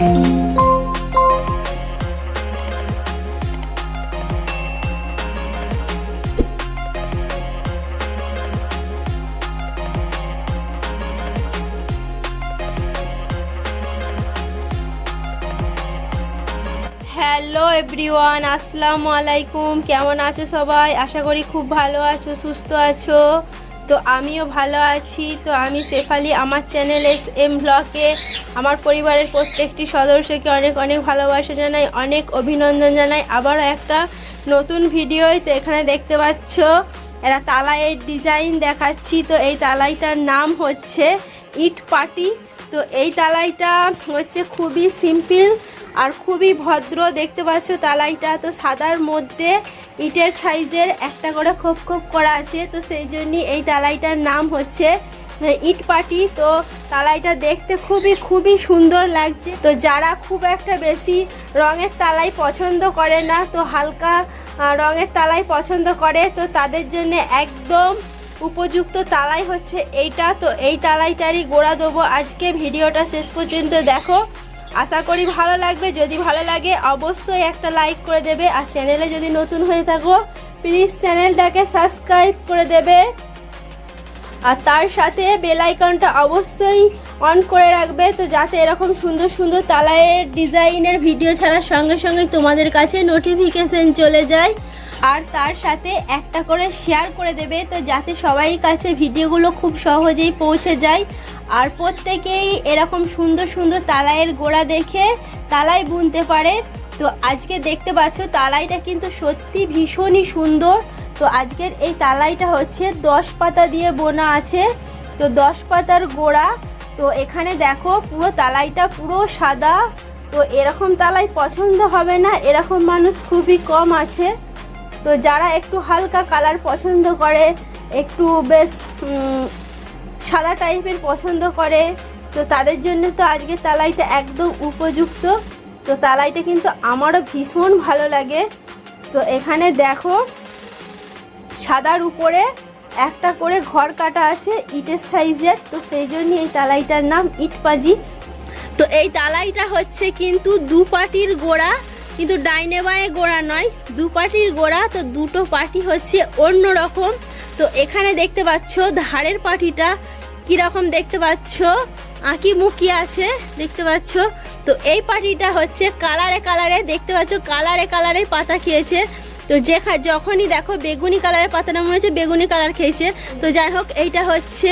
Hello everyone আসসালামু আলাইকুম। কেমন আছো সবাই? আশা করি খুব ভালো আছো সুস্থ আছো। তো আমিও ভালো আছি। তো আমি শেফালি, আমার চ্যানেল এস এম ব্লকে আমার পরিবারের প্রত্যেকটি সদস্যকে অনেক অনেক ভালোবাসা জানাই, অনেক অভিনন্দন জানাই। আবারও একটা নতুন ভিডিও তো এখানে দেখতে পাচ্ছ, এরা তালাইয়ের ডিজাইন দেখাচ্ছি। তো এই তালাইটার নাম হচ্ছে ইট পাটি তো এই তালাইটা হচ্ছে খুবই সিম্পল আর খুবই ভদ্র দেখতে পাচ্ছ তালাইটা। তো সাদার মধ্যে ইটের সাইজের একটা করে খোপ খোপ করা আছে তো সেই জন্যই এই তালাইটার নাম হচ্ছে আহ, ইট পাটি। তো তালাইটা দেখতে খুবই খুবই সুন্দর লাগছে। তো যারা খুব একটা বেশি রঙের তালাই পছন্দ করে না তো হালকা রঙের তালাই পছন্দ করে তো তাদের জন্য একদম উপযুক্ত তালাই হচ্ছে এইটা। তো এই তালাইটারই গোড়া দেবো। আজকে ভিডিওটা শেষ পর্যন্ত দেখো। আশা করি ভালো লাগবে। যদি ভালো লাগে, অবশ্যই একটা লাইক করে দেবে। আর চ্যানেলে যদি নতুন হয়ে থাকো প্লিজ চ্যানেলটাকে সাবস্ক্রাইব করে দেবে। আর তার সাথে বেল আইকনটা অবশ্যই অন করে রাখবে। তো যাতে এরকম সুন্দর সুন্দর তালায়ের ডিজাইনের ভিডিও ছাড়ার সঙ্গে সঙ্গে তোমাদের কাছে নোটিফিকেশন চলে যায়। আর তার সাথে একটা করে শেয়ার করে দেবে, তো যাতে সবাই কাছে ভিডিওগুলো খুব সহজেই পৌঁছে যায়। আর প্রত্যেকেই এরকম সুন্দর সুন্দর তালাইয়ের গোড়া দেখে তালাই বুনতে পারে। তো আজকে দেখতে পাচ্ছ, তালাইটা কিন্তু সত্যি ভীষণই সুন্দর। তো আজকের এই তালাইটা হচ্ছে দশ পাতা দিয়ে বোনা আছে। তো দশ পাতার গোড়া। তো এখানে দেখো, পুরো তালাইটা পুরো সাদা। তো এরকম তালাই পছন্দ হবে না, এরকম মানুষ খুবই কম আছে। তো যারা একটু হালকা কালার পছন্দ করে, একটু বেশ সাদা টাইপের পছন্দ করে, তো তাদের জন্য তো আজকে তালাইটা একদম উপযুক্ত। তো তালাইটা কিন্তু আমারও ভীষণ ভালো লাগে। তো এখানে দেখো, সাদার উপরে একটা করে ঘর কাটা আছে ইটের সাইজের, তো সেই জন্য এই তালাইটার নাম ইট পাজি তো এই তালাইটা হচ্ছে কিন্তু দু পাটির গোড়া কিন্তু ডাইনে বায়ে গোড়া নয় দু পাটির গোড়া তো দুটো পাটি হচ্ছে অন্য রকম তো এখানে দেখতে পাচ্ছ ধারের পাটিটা কীরকম দেখতে পাচ্ছ? আঁকি মুকি আছে দেখতে পাচ্ছ? তো এই পাটিটা হচ্ছে কালারে কালারে দেখতে পাচ্ছ কালারে কালারে পাতা খেয়েছে। তো যেখা যখনই দেখো বেগুনি কালারের পাতাটা মনে হচ্ছে বেগুনি কালার খেয়েছে। তো যাই হোক এইটা হচ্ছে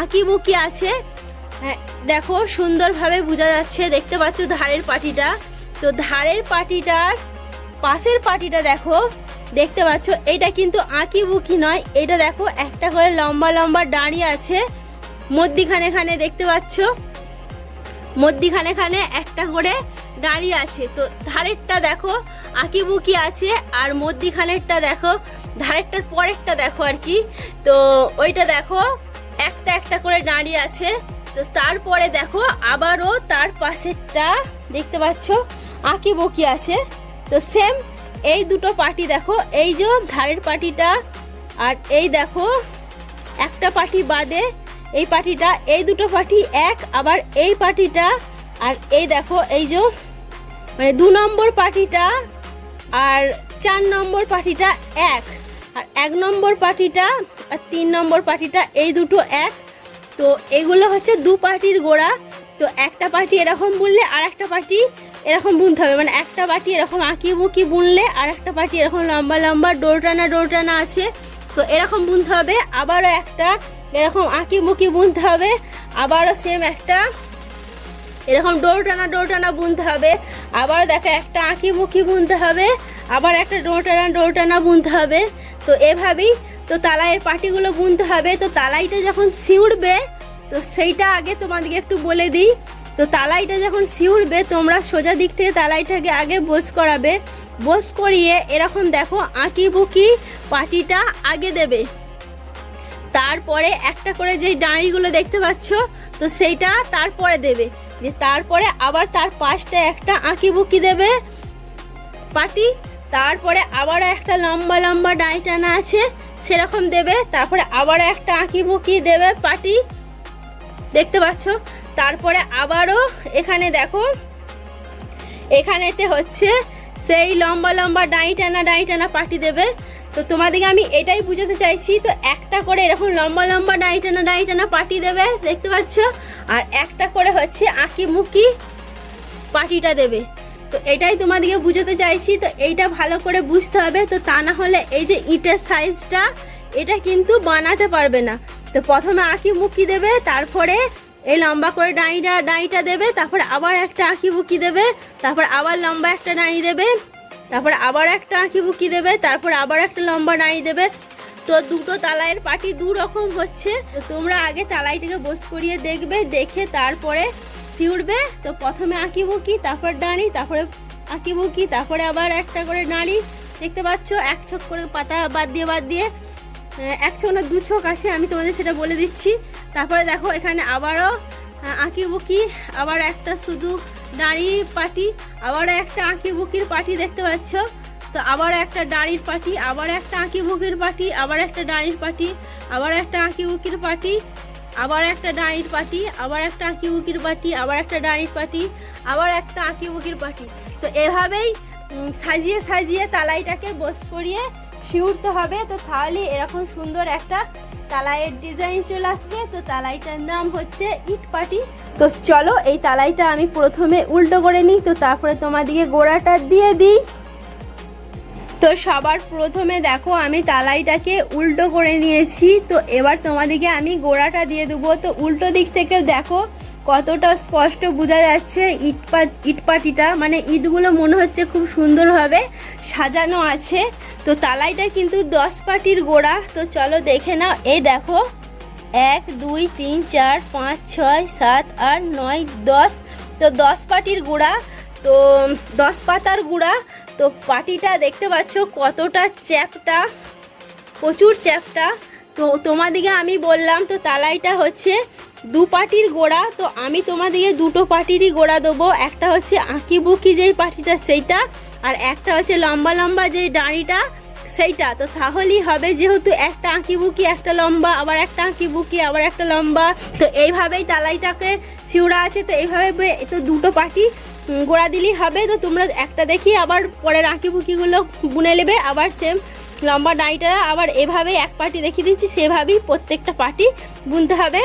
আঁকি বুকি আছে। হ্যাঁ, দেখো সুন্দরভাবে বোঝা যাচ্ছে দেখতে পাচ্ছ ধারের পাটিটা। তো ধারের পাটিটার পাশের পাটিটা দেখো, দেখতে পাচ্ছ, এটা কিন্তু আঁকি বুকি নয়, এটা দেখো, একটা করে লম্বা লম্বা দাঁড়িয়ে আছে, মধ্যিখানে খানে দেখতে পাচ্ছ, মধ্যিখানে খানে একটা করে দাঁড়িয়ে আছে, তো ধারেরটা দেখো, আঁকি বুকি আছে, আর মধ্যিখানেরটা দেখো, ধারেরটার পরেরটা দেখো আর কি, তো ওইটা দেখো, একটা একটা করে দাঁড়িয়ে আছে, তো তারপরে দেখো, আবারও তার পাশেরটা, দেখতে পাচ্ছ আঁকি বকি আছে। তো সেম এই দুটো পার্টি দেখো, এই যে ধারের পার্টিটা আর এই দেখো, একটা পার্টি বাদে এই পার্টিটা, এই দুটো পার্টি এক, আবার এই পার্টিটা আর এই দেখো, এই যে মানে দু নম্বর পার্টিটা আর চার নম্বর পার্টিটা এক, আর এক নম্বর পার্টিটা আর তিন নম্বর পার্টিটা এই দুটো এক। তো এগুলো হচ্ছে দু পার্টির গোড়া। তো একটা পার্টি এরকম বললে আর একটা পার্টি এরকম বুনতে হবে। মানে একটা পার্টি এরকম আঁকি বুকি বুনলে আর একটা পার্টি এরকম লম্বা লম্বা ডোরটানা ডোরটানা আছে। তো এরকম বুনতে হবে। আবারও একটা এরকম আঁকি মুকি বুনতে হবে। আবারও সেম একটা এরকম ডোর টানা ডোর টানা বুনতে হবে। আবারও দেখো একটা আঁকি মুখি বুনতে হবে। আবার একটা ডোর টানা ডোর টানা বুনতে হবে। তো এভাবেই তো তালাইয়ের পাটিগুলো বুনতে হবে। তো তালাইটা যখন শিউড়বে তো সেইটা আগে তোমাদেরকে একটু বলে দিই। তো তালাইটা যখন শিউড়বে তোমরা সোজা দিক থেকে তালাইটাকে আগে বোস করাবে। বোস করিয়ে এরকম দেখো আঁকি বুকি পাটিটা আগে দেবে। তারপরে একটা করে যেই ডাঁড়িগুলো দেখতে পাচ্ছ, তো সেইটা তারপরে দেবে। যে তারপরে আবার তার পাশটা একটা আঁকি বুকি দেবে পাটি। তারপরে আবারও একটা লম্বা লম্বা ডাঁড়ি টানা আছে, সেরকম দেবে। তারপরে আবারও একটা আঁকি বুকি দেবে পাটি। দেখতে পাচ্ছ? তারপরে আবারও এখানে দেখো, এখানেতে হচ্ছে সেই লম্বা লম্বা ডাঁই টানা ডাঁই টানা পাটি দেবে। তো তোমাদেরকে আমি এটাই বুঝাতে চাইছি, তো একটা করে এরকম লম্বা লম্বা ডাঁই টানা ডাঁই টানা পাটি দেবে, দেখতে পাচ্ছ? আর একটা করে হচ্ছে আঁকি মুকি পাটিটা দেবে। তো এটাই তোমাদেরকে বুঝাতে চাইছি, তো এইটা ভালো করে বুঝতে হবে। তো তা না হলে এই যে ইটের সাইজটা, এটা কিন্তু বানাতে পারবে না। তো প্রথমে আঁকি মুকি দেবে, তারপরে এই লম্বা করে ডাঁইটা ডাঁইটা দেবে, তারপরে আবার একটা আঁকি বুকি দেবে, তারপর আবার লম্বা একটা ডাঁই দেবে, তারপর আবার একটা আঁকি বুকি দেবে, তারপর আবার একটা লম্বা ডাঁই দেবে। তো দুটো তালাইয়ের পাটি দু রকম হচ্ছে। তো তোমরা আগে তালাইটাকে বস করিয়ে দেখবে, দেখে তারপরে চিউড়বে। তো প্রথমে আঁকি বুকি, তারপর ডাঁড়ি তারপরে আঁকি বুকি, তারপরে আবার একটা করে নাড়ি দেখতে পাচ্ছ, এক ছক করে পাতা বাদ দিয়ে বাদ দিয়ে এক না দু ছক আছে আমি তোমাদের সেটা বলে দিচ্ছি তারপরে দেখো এখানে আবারও আহ, আঁকি বুকি আবার একটা শুধু দাঁড়ি পাটি আবার একটা আঁকি বুকির পাটি দেখতে পাচ্ছ তো আবার একটা দাঁড়ির পাটি আবার একটা আঁকি বুকির পাটি আবার একটা দাঁড়ির পাটি আবার একটা আঁকি বুকির পাটি আবার একটা দাঁড়ির পাটি আবার একটা আঁকি বুকির পাটি আবার একটা দাঁড়ির পাটি আবার একটা আঁকি বুকির পাটি তো এভাবেই সাজিয়ে সাজিয়ে তালাইটাকে বস করিয়ে শিউরতে হবে, তো তাহলে এরকম সুন্দর একটা তালাইয়ের ডিজাইন চলে আসবে। তো তালাইটার নাম হচ্ছে ইট পাটি। তো চলো, এই তালাইটা আমি প্রথমে উল্টো করে নিই, তো তারপরে তোমাদিকে গোড়াটা দিয়ে দিই। তো সবার প্রথমে দেখো, আমি তালাইটাকে উল্টো করে নিয়েছি। তো এবার তোমাদেরকে আমি গোড়াটা দিয়ে দেবো। তো উল্টো দিক থেকে দেখো কতটা স্পষ্ট বোঝা যাচ্ছে ইটপা ইটপাটিটা মানে ইটগুলো মনে হচ্ছে খুব সুন্দরভাবে সাজানো আছে। তো তালাইটা কিন্তু দশ পাটির গোড়া। তো চলো দেখে নাও, এই দেখো, এক, দুই, তিন, চার, পাঁচ, ছয়, সাত, আট, নয়, দশ। তো দশ পাটির গুঁড়া, তো দশ পাতার গুঁড়া। তো পাটিটা দেখতে পাচ্ছ কতটা চ্যাপটা, প্রচুর চ্যাপটা। তো তোমাদিকে আমি বললাম, তো তালাইটা হচ্ছে দু পাটির গোড়া, তো আমি তোমাদেরকে দুটো পাটিরই গোড়া দেবো। একটা হচ্ছে আঁকি বুকি যেই পাটিটা সেইটা, আর একটা হচ্ছে লম্বা লম্বা যেই ডাঁড়িটা, সেইটা। তো তাহলেই হবে, যেহেতু একটা আঁকি বুকি, একটা লম্বা, আবার একটা আঁকি বুকি, আবার একটা লম্বা। তো এইভাবেই তালাইটাকে শিউড়া আছে, তো এইভাবে তো দুটো পাটি গোড়া দিলেই হবে। তো তোমরা একটা দেখি, আবার পরের আঁকি বুকিগুলো বুনে নেবে, আবার সেম লম্বা ডাইটা আবার এভাবেই এক পাটি দেখিয়ে দিচ্ছি, সেভাবেই প্রত্যেকটা পাটি বুনতে হবে।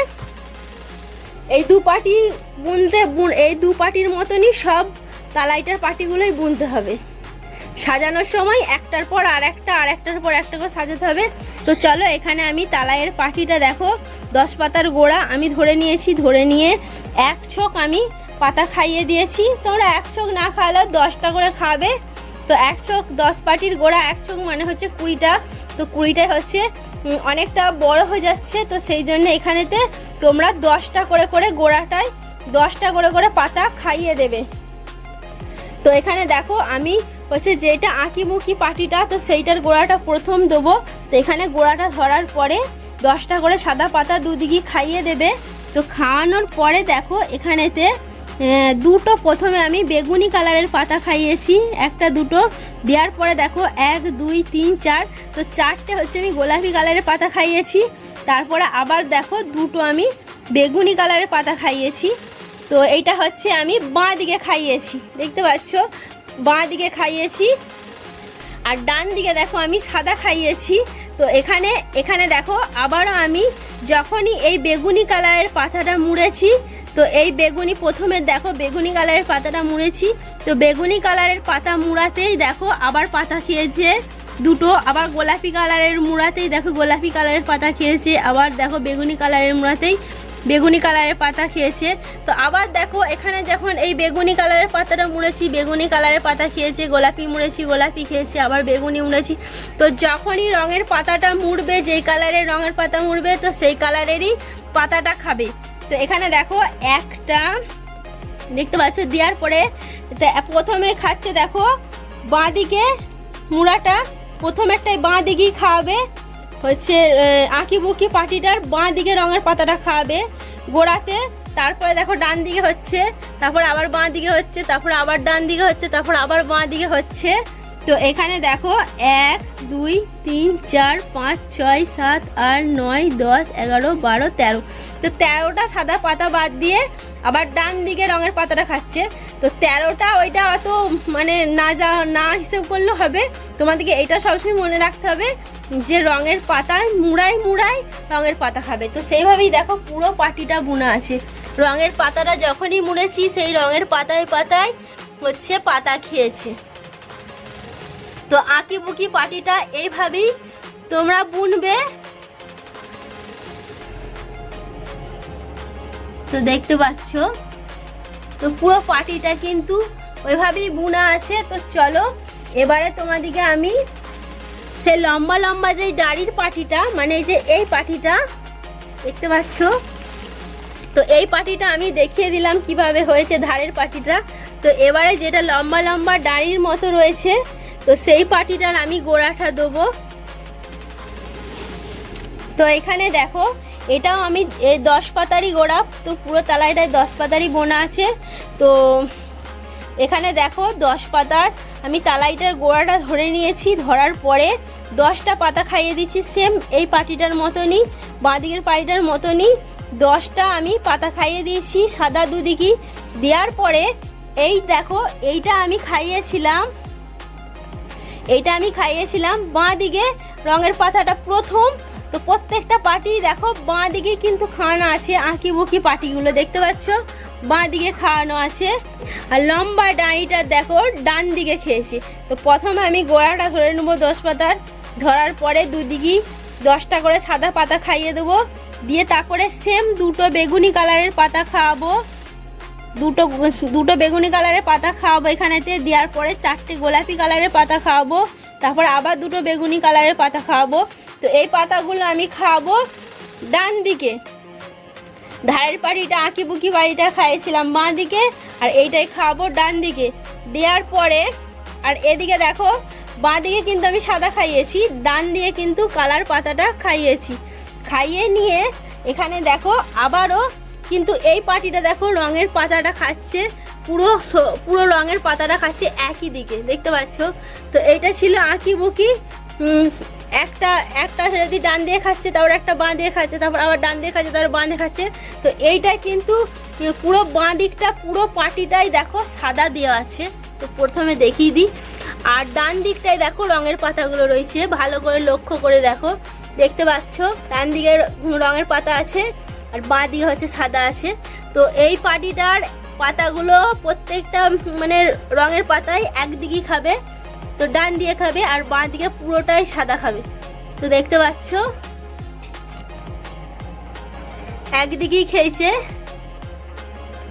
এই দু পাটি বুনতে বুন- এই দু পাটির মতনই সব তালাইটার পাটিগুলোই বুনতে হবে। সাজানোর সময় একটার পর আর একটা, আর একটার পর একটা করে সাজাতে হবে। তো চলো, এখানে আমি তালাইয়ের পাটিটা দেখো। দশ পাতার গোড়া আমি ধরে নিয়েছি, ধরে নিয়ে এক ছোক আমি পাতা খাইয়ে দিয়েছি। তোমরা এক ছোক না খাওয়ালেও দশটা করে খাবে। তো এক ছোক দশ পাটির গোড়া, এক ছোক মানে হচ্ছে কুড়িটা। তো কুড়িটাই হচ্ছে অনেকটা বড় হয়ে যাচ্ছে, তো সেই জন্য এখানেতে তোমরা দশটা করে করে গোড়াটায়, দশটা করে করে পাতা খাইয়ে দেবে। তো এখানে দেখো, আমি হচ্ছে যেটা আঁকিমুখি পাটিটা, তো সেইটার গোড়াটা প্রথম দেবো। তো এখানে গোড়াটা ধরার পরে দশটা করে সাদা পাতা দুদিকে খাইয়ে দেবে। তো খাওয়ানোর পরে দেখো, এখানেতে দুটো প্রথমে আমি বেগুনি কালারের পাতা খাইয়েছি, একটা দুটো। দেওয়ার পরে দেখো, এক, দুই, তিন, চার, তো চারটে হচ্ছে আমি গোলাপি কালারের পাতা খাইয়েছি। তারপরে আবার দেখো, দুটো আমি বেগুনি কালারের পাতা খাইয়েছি। তো এইটা হচ্ছে আমি বাঁ দিকে খাইয়েছি, দেখতে পাচ্ছ? বাঁ দিকে খাইয়েছি। আর ডান দিকে দেখো, আমি সাদা খাইয়েছি। তো এখানে এখানে দেখো, আবারও আমি যখনই এই বেগুনি কালারের পাতাটা মুড়েছি, তো এই বেগুনি প্রথমে দেখো বেগুনি কালারের পাতাটা মুড়েছি, তো বেগুনি কালারের পাতা মুড়াতেই দেখো আবার পাতা খেয়েছে দুটো, আবার গোলাপি কালারের মুড়াতেই দেখো গোলাপি কালারের পাতা খেয়েছে, আবার দেখো বেগুনি কালারের মুড়াতেই বেগুনি কালারের পাতা খেয়েছে। তো আবার দেখো, এখানে যখন এই বেগুনি কালারের পাতাটা মুড়েছি, বেগুনি কালারের পাতা খেয়েছে, গোলাপি মুড়েছি, গোলাপি খেয়েছে, আবার বেগুনি মুড়েছি। তো যখনই রঙের পাতাটা মুড়বে, যেই কালারের রঙের পাতা মুড়বে, তো সেই কালারেরই পাতাটা খাবে। তো এখানে দেখো, একটা, দেখতে পাচ্ছ, দেওয়ার পরে প্রথমে খাচ্ছে, দেখো বাঁ দিকে মুড়াটা প্রথম একটাই বাঁ দিকেই খাওয়াবে। হচ্ছে আঁকি বুকি পাটিটার বাঁ দিকে রঙের পাতাটা খাওয়াবে গোড়াতে, তারপরে দেখো ডান দিকে হচ্ছে, তারপর আবার বাঁ দিকে হচ্ছে, তারপর আবার ডান দিকে হচ্ছে, তারপর আবার বাঁ দিকে হচ্ছে। তো এখানে দেখো, এক, দুই, তিন, চার, পাঁচ, ছয়, সাত, আট, নয়, দশ, এগারো, বারো, তেরো। তো তেরোটা সাদা পাতা বাদ দিয়ে আবার ডান দিকে রঙের পাতাটা খাচ্ছে। তো তেরোটা ওইটা অত মানে না যা, না হিসেব করলে হবে। তোমাদেরকে এটা সবসময় মনে রাখতে হবে যে রঙের পাতায় মুড়ায় মুড়ায় রঙের পাতা খাবে। তো সেইভাবেই দেখো পুরো পাটিটা বোনা আছে। রঙের পাতাটা যখনই মুড়েছি সেই রঙের পাতায় পাতায় হচ্ছে পাতা খেয়েছে। তো আঁকি বুকি পাটিটা এইভাবেই তোমরা বুনবে। তো দেখতে পাচ্ছ? তো পুরো পাটিটা কিন্তু ওইভাবেই বুনা আছে। তো চলো, এবারে তোমাদিকে আমি সে লম্বা লম্বা যে ডাড়ির পাটিটা মানে এই যে এই পাটিটা দেখতে পাচ্ছ? তো এই পাটিটা আমি দেখিয়ে দিলাম কীভাবে হয়েছে ধারের পাটিটা। তো এবারে যেটা লম্বা লম্বা ডাড়ির মতো রয়েছে, তো সেই পাটিটার আমি গোড়াটা দেবো। তো এখানে দেখো এটাও আমি দশ পাতারই গোড়া, তো পুরো তালাইটায় দশ পাতারই বোনা আছে। তো এখানে দেখো দশ পাতার, আমি তালাইটার গোড়াটা ধরে নিয়েছি, ধরার পরে দশটা পাতা খাইয়ে দিচ্ছি সেম এই পাটিটার মতনই, বাঁদিকের পাটিটার মতনই। দশটা আমি পাতা খাইয়ে দিয়েছি, সাদা দুদিকে দেওয়ার পরে এই দেখো, এইটা আমি খাইয়েছিলাম, এইটা আমি খাইয়েছিলাম বাঁ দিকে রঙের পাতাটা প্রথম তো প্রত্যেকটা পাটি দেখো, বাঁ দিকে কিন্তু খাওয়ানো আছে আঁকি বুকি পাটিগুলো দেখতে পাচ্ছ? বাঁ দিকে খাওয়ানো আছে। আর লম্বা ডাঁড়িটা দেখো, ডান দিকে খেয়েছি। তো প্রথমে আমি গোড়াটা ধরে নেব দশ পাতার, ধরার পরে দুদিকে দশটা করে সাদা পাতা খাইয়ে দেবো। দিয়ে তারপরে সেম দুটো বেগুনি কালারের পাতা খাওয়াবো। দুটো দুটো বেগুনি কালারের পাতা খাওয়াবো এখানেতে, দেওয়ার পরে চারটে গোলাপি কালারের পাতা খাওয়াবো, তারপর আবার দুটো বেগুনি কালারের পাতা খাওয়াবো। তো এই পাতাগুলো আমি খাওয়াবো ডান দিকে। ধারের পাড়িটা আঁকি বুকি বাড়িটা খাইয়েছিলাম বাঁ দিকে, আর এইটাই খাওয়াবো ডান দিকে। দেওয়ার পরে, আর এদিকে দেখো, বাঁ দিকে কিন্তু আমি সাদা খাইয়েছি, ডান দিয়ে কিন্তু কালার পাতাটা খাইয়েছি। খাইয়ে নিয়ে এখানে দেখো, আবারও কিন্তু এই পাটিটা দেখো, রঙের পাতাটা খাচ্ছে, পুরো পুরো রঙের পাতাটা খাচ্ছে একই দিকে, দেখতে পাচ্ছ? তো এইটা ছিল আঁকি বুকি একটা একটা যদি ডান দিয়ে খাচ্ছে, তারপর একটা বাঁ দিয়ে খাচ্ছে, তারপর আবার ডান দিয়ে খাচ্ছে, তারপর বাঁ দিয়ে খাচ্ছে। তো এইটা কিন্তু পুরো বাঁ দিকটা, পুরো পাটিটাই দেখো সাদা দেওয়া আছে। তো প্রথমে দেখিয়ে দিই। আর ডান দিকটায় দেখো রঙের পাতাগুলো রয়েছে, ভালো করে লক্ষ্য করে দেখো। দেখতে পাচ্ছ, ডান দিকে রঙের পাতা আছে। আর বাঁ দিকে হচ্ছে সাদা আছে। তো এই পাটিটার পাতাগুলো প্রত্যেকটা মানে রঙের পাতায় একদিকেই খাবে, তো ডান দিয়ে খাবে আর বাঁ দিকে পুরোটাই সাদা খাবে। তো দেখতে পাচ্ছ? একদিকেই খেয়েছে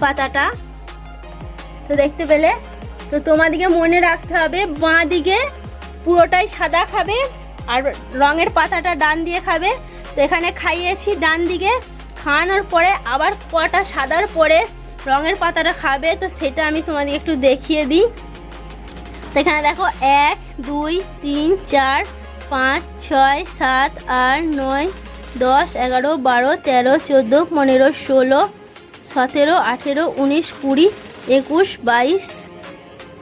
পাতাটা। তো দেখতে পেলে? তো তোমাদিকে মনে রাখতে হবে বাঁ দিকে পুরোটাই সাদা খাবে আর রঙের পাতাটা ডান দিয়ে খাবে। তো এখানে খাইয়েছি ডান দিকে। খাওয়ানোর পরে আবার কটা সাদার পরে রঙের পাতাটা খাবে, তো সেটা আমি তোমাদের একটু দেখিয়ে দিই। তো এখানে দেখো, এক, দুই, তিন, চার, পাঁচ, ছয়, সাত, আট, নয়, দশ, এগারো, বারো, তেরো, চোদ্দ, পনেরো, ষোলো, সতেরো, আঠেরো, উনিশ, কুড়ি, একুশ, বাইশ,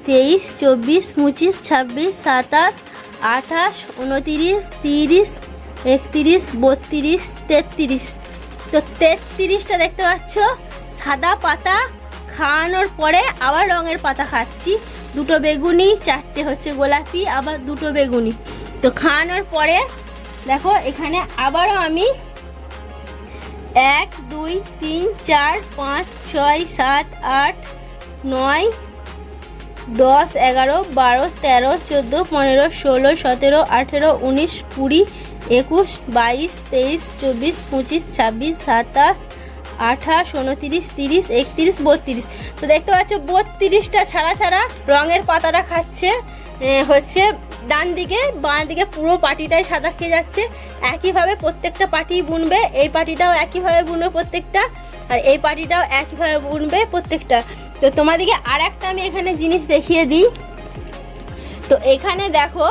তেইশ, চব্বিশ, পঁচিশ, ছাব্বিশ, সাতাশ, আঠাশ, উনতিরিশ, তিরিশ, একতিরিশ, বত্রিশ, তেত্রিশ। তো তেত্রিশটা দেখতে পাচ্ছ। সাদা পাতা খাওয়ানোর পরে আবার রঙের পাতা খাচ্ছি। দুটো বেগুনি, চারটে হচ্ছে গোলাপি, আবার দুটো বেগুনি। তো খাওয়ানোর পরে দেখো, এখানে আবারও আমি এক, দুই, তিন, চার, পাঁচ, ছয়, সাত, আট, নয়, দশ, এগারো, বারো, তেরো, চোদ্দ, পনেরো, ষোলো, সতেরো, আঠেরো, উনিশ, কুড়ি একুশ, বাইশ, তেইশ, চব্বিশ, পঁচিশ, ছাব্বিশ, সাতাশ, আঠাশ, উনতিরিশ, তিরিশ, একত্রিশ, বত্রিশ। তো দেখতে পাচ্ছ, বত্রিশটা ছাড়া ছাড়া রঙের পাতাটা খাচ্ছে হচ্ছে ডান দিকে, বাঁ দিকে পুরো পাটিটাই সাদা খেয়ে যাচ্ছে। একইভাবে প্রত্যেকটা পাটি বুনবে, এই পাটিটাও একইভাবে বুনবে প্রত্যেকটা, আর এই পাটিটাও একইভাবে বুনবে প্রত্যেকটা। তো তোমাদেরকে আর একটা আমি এখানে জিনিস দেখিয়ে দিই। তো এখানে দেখো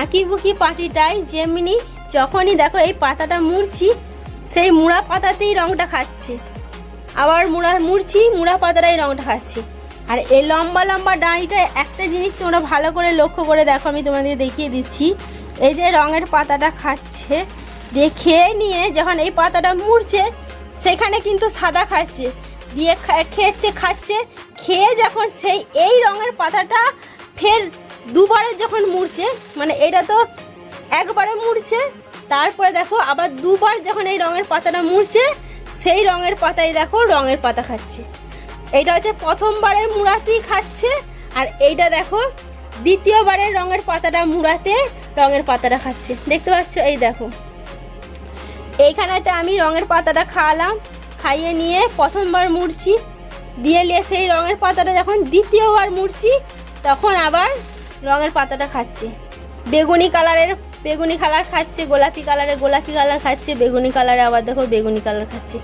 আঁকি বুকি পাটিটাই যেমনি যখনই দেখো এই পাতাটা মুড়ছি, সেই মুড়া পাতাতেই রংটা খাচ্ছে। আবার মুড়া মুড়ছি, মুড়া পাতাটাই রংটা খাচ্ছে। আর এই লম্বা লম্বা ডাঁড়িটা একটা জিনিস তোমরা ভালো করে লক্ষ্য করে দেখো, আমি তোমাদের দেখিয়ে দিচ্ছি। এই যে রঙের পাতাটা খাচ্ছে, দেখে নিয়ে যখন এই পাতাটা মুড়ছে, সেখানে কিন্তু সাদা খাচ্ছে। দিয়ে খেয়েছে, খাচ্ছে, খেয়ে যখন সেই এই রঙের পাতাটা ফের দুবারে যখন মুড়ছে মানে এটা তো একবারে মুড়ছে, তারপরে দেখো আবার দুবার যখন এই রঙের পাতাটা মুড়ছে, সেই রঙের পাতায় দেখো রঙের পাতা খাচ্ছে। এটা হচ্ছে প্রথমবারের মুড়াতেই খাচ্ছে, আর এইটা দেখো দ্বিতীয়বারের রঙের পাতাটা মুড়াতে রঙের পাতাটা খাচ্ছে। দেখতে পাচ্ছ? এই দেখো। এইখানেতে আমি রঙের পাতাটা খাওয়ালাম, খাইয়ে নিয়ে প্রথমবার মুড়ছি, দিয়ে নিয়ে সেই রঙের পাতাটা যখন দ্বিতীয়বার মুড়ছি, তখন আবার রঙের পাতাটা খাচ্ছে। বেগুনি কালারের, বেগুনি কালার খাচ্ছে, গোলাপি কালারের, গোলাপি কালার খাচ্ছে, বেগুনি কালারে আবার দেখো বেগুনি কালার খাচ্ছে।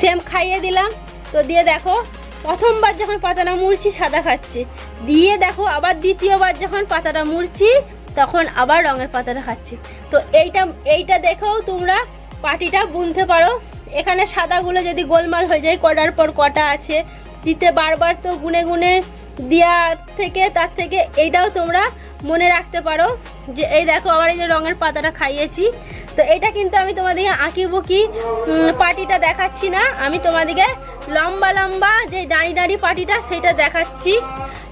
সেম খাইয়ে দিলাম। তো দিয়ে দেখো, প্রথমবার যখন পাতাটা মুড়ছি, সাদা খাচ্ছে। দিয়ে দেখো, আবার দ্বিতীয়বার যখন পাতাটা মুড়ছি, তখন আবার রঙের পাতাটা খাচ্ছে। তো এইটা এইটা দেখেও তোমরা পাটিটা বুনতে পারো। এখানে সাদাগুলো যদি গোলমাল হয়ে যায়, কটার পর কটা আছে, দিতে বারবার তো গুনে গুনে দেওয়া থেকে তার থেকে এইটাও তোমরা মনে রাখতে পারো যে এই দেখো আবার এই যে রঙের পাতাটা খাইয়েছি। তো এটা কিন্তু আমি তোমাদেরকে আঁকি বুকি উম, পাটিটা দেখাচ্ছি না। আমি তোমাদেরকে লম্বা লম্বা যে দাঁড়ি দাঁড়ি পাটিটা সেটা দেখাচ্ছি।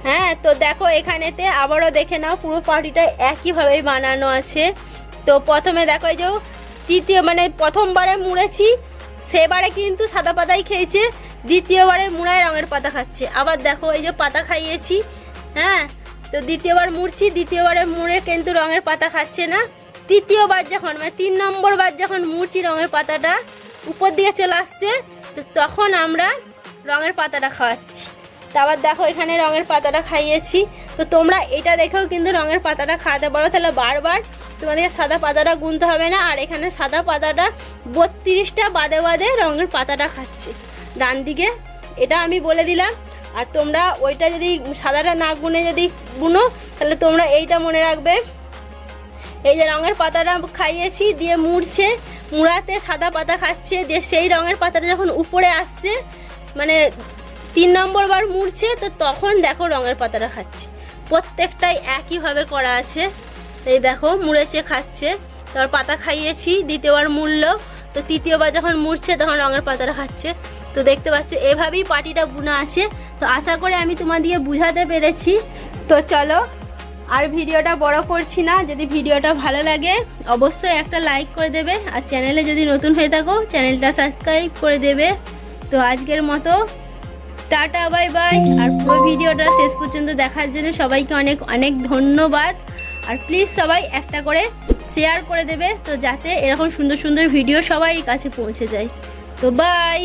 হ্যাঁ তো দেখো এখানেতে আবারও দেখে নাও পুরো পাটিটা একইভাবেই বানানো আছে। তো প্রথমে দেখো এই যে তৃতীয় মানে প্রথমবারে মুড়েছি সেবারে কিন্তু সাদা পাতাই খেয়েছে। দ্বিতীয়বারে মুড়ায় রঙের পাতা খাচ্ছে। আবার দেখো, এই যে পাতা খাইয়েছি হ্যাঁ? তো দ্বিতীয়বার মুড়ছি দ্বিতীয়বারে মুড়ে কিন্তু রঙের পাতা খাচ্ছে না। তৃতীয়বার যখন মানে তিন নম্বর বার যখন মুড়ছি রঙের পাতাটা, উপর দিকে চলে আসছে, তো তখন আমরা রঙের পাতাটা খাওয়াচ্ছি। আবার দেখো, এখানে রঙের পাতাটা খাইয়েছি। তো তোমরা এটা দেখেও কিন্তু রঙের পাতাটা খাওয়াতে পারো। তাহলে বারবার তোমাদেরকে সাদা পাতাটা গুনতে হবে না। আর এখানে সাদা পাতাটা বত্রিশটা বাদে বাদে রঙের পাতাটা খাচ্ছে। ডান দিকে। এটা আমি বলে দিলাম। আর তোমরা ওইটা যদি সাদাটা না গুনে যদি গুনো, তাহলে তোমরা এইটা মনে রাখবে। এই যে রঙের পাতাটা খাইয়েছি, দিয়ে মুড়ছে, মুড়াতে সাদা পাতা খাচ্ছে, দিয়ে সেই রঙের পাতাটা যখন উপরে আসছে মানে তিন নম্বর বার মুড়ছে, তো তখন দেখো রঙের পাতাটা খাচ্ছে। প্রত্যেকটাই একইভাবে করা আছে। এই দেখো, মুড়েছে, খাচ্ছে। তারপর পাতা খাইয়েছি, দ্বিতীয়বার মূল্য তো তৃতীয়বার যখন মুড়ছে, তখন রঙের পাতাটা খাচ্ছে। তো দেখতে পাচ্ছ, এভাবেই পাটিটা বুনা আছে। তো আশা করে আমি তোমাদিকে বুঝাতে পেরেছি। তো চলো, আর ভিডিওটা বড় করছি না, যদি ভিডিওটা ভালো লাগে, অবশ্যই একটা লাইক করে দেবে। আর চ্যানেলে যদি নতুন হয়ে থাকো, চ্যানেলটা সাবস্ক্রাইব করে দেবে। তো আজকের মতো, টাটা, বাই বাই। আর পুরো ভিডিওটা শেষ পর্যন্ত দেখার জন্য সবাইকে অনেক অনেক ধন্যবাদ। আর প্লিজ সবাই একটা করে শেয়ার করে দেবে, তো যাতে এরকম সুন্দর সুন্দর ভিডিও সবাই কাছে পৌঁছে যায়। তো বাই